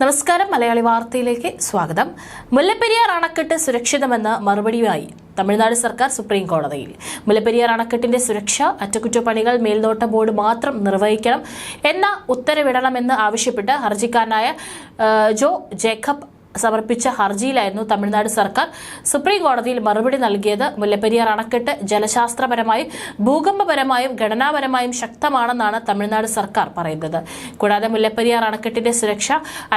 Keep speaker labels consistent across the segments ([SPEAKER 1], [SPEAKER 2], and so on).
[SPEAKER 1] നമസ്കാരം. മലയാളി വാർത്തയിലേക്ക് സ്വാഗതം. മുല്ലപ്പെരിയാർ അണക്കെട്ട് സുരക്ഷിതമെന്ന് മറുപടിയായി തമിഴ്നാട് സർക്കാർ സുപ്രീം കോടതിയിൽ. മുല്ലപ്പെരിയാർ അണക്കെട്ടിന്റെ സുരക്ഷ അറ്റകുറ്റപ്പണികൾ മേൽനോട്ട ബോർഡ് മാത്രം നിർവഹിക്കണം എന്ന ഉത്തരവിടണമെന്ന് ആവശ്യപ്പെട്ട് ഹർജിക്കാരനായ ജോ ജേക്കബ് സമർപ്പിച്ച ഹർജിയിലായിരുന്നു തമിഴ്നാട് സർക്കാർ. സുപ്രീം കോടതിയിൽ മറുപടി നൽകിയത് മുല്ലപ്പെരിയാർ അണക്കെട്ട് ജലശാസ്ത്രപരമായും ഭൂകമ്പപരമായും ഘടനാപരമായും ശക്തമാണെന്നാണ് തമിഴ്നാട് സർക്കാർ പറയുന്നത്. കൂടാതെ മുല്ലപ്പെരിയാർ അണക്കെട്ടിന്റെ സുരക്ഷ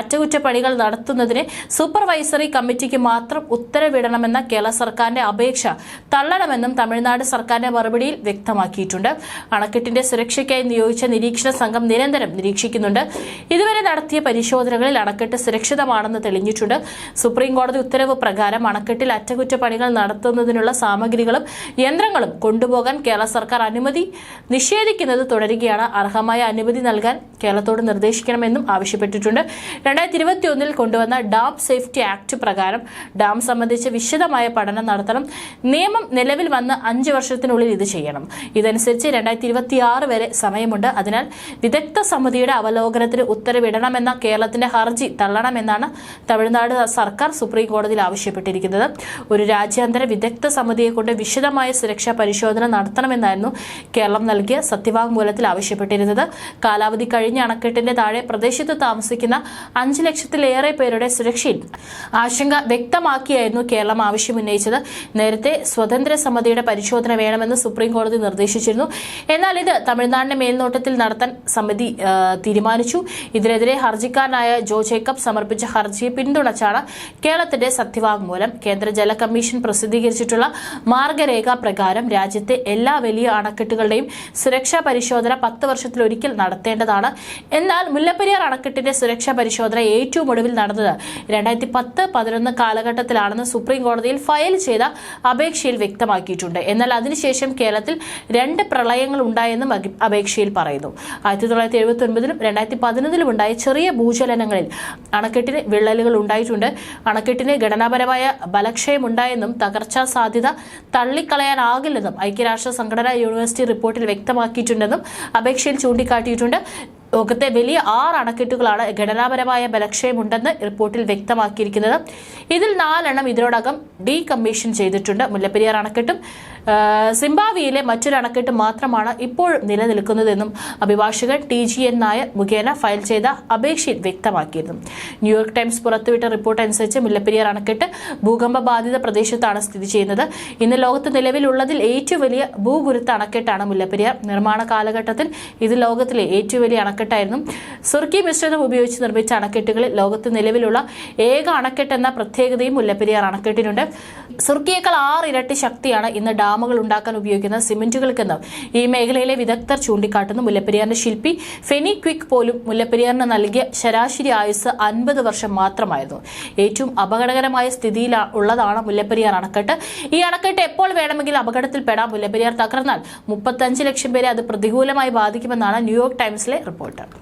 [SPEAKER 1] അറ്റകുറ്റപ്പണികൾ നടത്തുന്നതിന് സൂപ്പർവൈസറി കമ്മിറ്റിക്ക് മാത്രം ഉത്തരവിടണമെന്ന കേരള സർക്കാരിന്റെ അപേക്ഷ തള്ളണമെന്നും തമിഴ്നാട് സർക്കാരിന്റെ മറുപടിയിൽ വ്യക്തമാക്കിയിട്ടുണ്ട്. അണക്കെട്ടിന്റെ സുരക്ഷയ്ക്കായി നിയോഗിച്ച നിരീക്ഷണ സംഘം നിരന്തരം നിരീക്ഷിക്കുന്നുണ്ട്. ഇതുവരെ നടത്തിയ പരിശോധനകളിൽ അണക്കെട്ട് സുരക്ഷിതമാണെന്ന് തെളിഞ്ഞിട്ടുണ്ട്. സുപ്രീം കോടതി ഉത്തരവ് പ്രകാരം അണക്കെട്ടിൽ അറ്റകുറ്റപ്പണികൾ നടത്തുന്നതിനുള്ള സാമഗ്രികളും യന്ത്രങ്ങളും കൊണ്ടുപോകാൻ കേരള സർക്കാർ അനുമതി നിഷേധിക്കുന്നത് തുടരുകയാണ്. അർഹമായ അനുമതി നൽകാൻ കേരളത്തോട് നിർദ്ദേശിക്കണമെന്നും ആവശ്യപ്പെട്ടിട്ടുണ്ട്. രണ്ടായിരത്തി ഇരുപത്തി ഒന്നിൽ കൊണ്ടുവന്ന ഡാം സേഫ്റ്റി ആക്ട് പ്രകാരം ഡാം സംബന്ധിച്ച് വിശദമായ പഠനം നടത്തണം. നിയമം നിലവിൽ വന്ന് അഞ്ച് വർഷത്തിനുള്ളിൽ ഇത് ചെയ്യണം. ഇതനുസരിച്ച് രണ്ടായിരത്തി ഇരുപത്തി ആറ് വരെ സമയമുണ്ട്. അതിനാൽ വിദഗ്ധ സമിതിയുടെ അവലോകനത്തിന് ഉത്തരവിടണമെന്ന കേരളത്തിന്റെ ഹർജി തള്ളണമെന്നാണ് തമിഴ്നാട് സർക്കാർ സുപ്രീം കോടതിയിൽ ആവശ്യപ്പെട്ടിരിക്കുന്നത്. ഒരു രാജ്യാന്തര വിദഗ്ധ സമിതിയെ കൊണ്ട് വിശദമായ സുരക്ഷാ പരിശോധന നടത്തണമെന്നായിരുന്നു കേരളം നൽകിയ സത്യവാങ്മൂലത്തിൽ ആവശ്യപ്പെട്ടിരുന്നത്. കാലാവധി കഴിഞ്ഞ അണക്കെട്ടിന്റെ താഴെ പ്രദേശത്ത് താമസിക്കുന്ന അഞ്ച് ലക്ഷത്തിലേറെ പേരുടെ സുരക്ഷയിൽ ആശങ്ക വ്യക്തമാക്കിയായിരുന്നു കേരളം ആവശ്യമുന്നയിച്ചത്. നേരത്തെ സ്വതന്ത്ര സമിതിയുടെ പരിശോധന വേണമെന്ന് സുപ്രീം കോടതി നിർദ്ദേശിച്ചിരുന്നു. എന്നാൽ ഇത് തമിഴ്നാടിന്റെ മേൽനോട്ടത്തിൽ നടത്താൻ സമിതി തീരുമാനിച്ചു. ഇതിനെതിരെ ഹർജിക്കാരനായ ജോ ജേക്കബ് സമർപ്പിച്ച ഹർജിയെ പിന്തുണച്ചാണ് കേരളത്തിന്റെ സത്യവാങ്മൂലം. കേന്ദ്ര ജല കമ്മീഷൻ പ്രസിദ്ധീകരിച്ചിട്ടുള്ള മാർഗരേഖ പ്രകാരം രാജ്യത്തെ എല്ലാ വലിയ അണക്കെട്ടുകളുടെയും സുരക്ഷാ പരിശോധന പത്ത് വർഷത്തിലൊരിക്കൽ നടത്തേണ്ടതാണ്. എന്നാൽ മുല്ലപ്പെരിയാർ അണക്കെട്ടിന്റെ സുരക്ഷാ പരിശോധന ഏറ്റവും ഒടുവിൽ നടന്നത് രണ്ടായിരത്തി പത്ത് പതിനൊന്ന് കാലഘട്ടത്തിലാണെന്ന് സുപ്രീം കോടതിയിൽ ഫയൽ ചെയ്ത അപേക്ഷയിൽ വ്യക്തമാക്കിയിട്ടുണ്ട്. എന്നാൽ അതിനുശേഷം കേരളത്തിൽ രണ്ട് പ്രളയങ്ങൾ ഉണ്ടായെന്നും അപേക്ഷയിൽ പറയുന്നു. ആയിരത്തി തൊള്ളായിരത്തി എഴുപത്തി ഒൻപതിലും രണ്ടായിരത്തി പതിനൊന്നിലും ഉണ്ടായ ചെറിയ ഭൂചലനങ്ങളിൽ അണക്കെട്ടിന് വിള്ളലുകൾ ഉണ്ടായിട്ടുണ്ട്. അണക്കെട്ടിന് ഘടനാപരമായ ബലക്ഷയമുണ്ടായെന്നും തകർച്ചാ സാധ്യത തള്ളിക്കളയാനാകില്ലെന്നും ഐക്യരാഷ്ട്ര സംഘടനാ യൂണിവേഴ്സിറ്റി റിപ്പോർട്ടിൽ വ്യക്തമാക്കിയിട്ടുണ്ടെന്നും അപേക്ഷയിൽ ചൂണ്ടിക്കാട്ടിയിട്ടുണ്ട്. ലോകത്തെ വലിയ ആറ് അണക്കെട്ടുകളാണ് ഘടനാപരമായ ബലക്ഷയമുണ്ടെന്ന് റിപ്പോർട്ടിൽ വ്യക്തമാക്കിയിരിക്കുന്നത്. ഇതിൽ നാലെണ്ണം ഇതിനോടകം ഡീ കമ്മീഷൻ ചെയ്തിട്ടുണ്ട്. മുല്ലപ്പെരിയാർ അണക്കെട്ടും സിംബാവിയിലെ മറ്റൊരു അണക്കെട്ട് മാത്രമാണ് ഇപ്പോൾ നിലനിൽക്കുന്നതെന്നും അഭിഭാഷകൻ ടി ജി എൻ നായർ മുഖേന ഫയൽ ചെയ്ത അപേക്ഷയിൽ വ്യക്തമാക്കിയിരുന്നു. ന്യൂയോർക്ക് ടൈംസ് പുറത്തുവിട്ട റിപ്പോർട്ട് അനുസരിച്ച് മുല്ലപ്പെരിയാർ അണക്കെട്ട് ഭൂകമ്പ ബാധിത പ്രദേശത്താണ് സ്ഥിതി ചെയ്യുന്നത്. ഇന്ന് ലോകത്ത് നിലവിലുള്ളതിൽ ഏറ്റവും വലിയ ഭൂഗുരുത്ത അണക്കെട്ടാണ് മുല്ലപ്പെരിയാർ. നിർമ്മാണ കാലഘട്ടത്തിൽ ഇത് ലോകത്തിലെ ഏറ്റവും വലിയ അണക്കെട്ടായിരുന്നു. സുർക്കി മിശ്രിതം ഉപയോഗിച്ച് നിർമ്മിച്ച അണക്കെട്ടുകളിൽ ലോകത്ത് നിലവിലുള്ള ഏക അണക്കെട്ട് എന്ന പ്രത്യേകതയും മുല്ലപ്പെരിയാർ അണക്കെട്ടിനുണ്ട്. സുർക്കിയേക്കാൾ ആറ് ഇരട്ടി ശക്തിയാണ് ഇന്ന് ഡാമുകൾ ഉണ്ടാക്കാൻ ഉപയോഗിക്കുന്ന സിമെന്റുകൾക്കെന്ന് ഈ മേഖലയിലെ വിദഗ്ധർ ചൂണ്ടിക്കാട്ടുന്നു മുല്ലപ്പെരിയാറിന്റെ ശില്പി. ഫെനി ക്വിക്ക് പോലും മുല്ലപ്പെരിയാറിന് നൽകിയ ശരാശരി ആയുസ് അൻപത് വർഷം മാത്രമായിരുന്നു. ഏറ്റവും അപകടകരമായ സ്ഥിതിയിൽ ഉള്ളതാണ് മുല്ലപ്പെരിയാർ അണക്കെട്ട്. ഈ അണക്കെട്ട് എപ്പോൾ വേണമെങ്കിലും അപകടത്തിൽപ്പെടാം. മുല്ലപ്പെരിയാർ തകർന്നാൽ മുപ്പത്തഞ്ച് ലക്ഷം പേരെ അത് പ്രതികൂലമായി ബാധിക്കുമെന്നാണ് ന്യൂയോർക്ക് ടൈംസിലെ റിപ്പോർട്ട്. போட்டேன்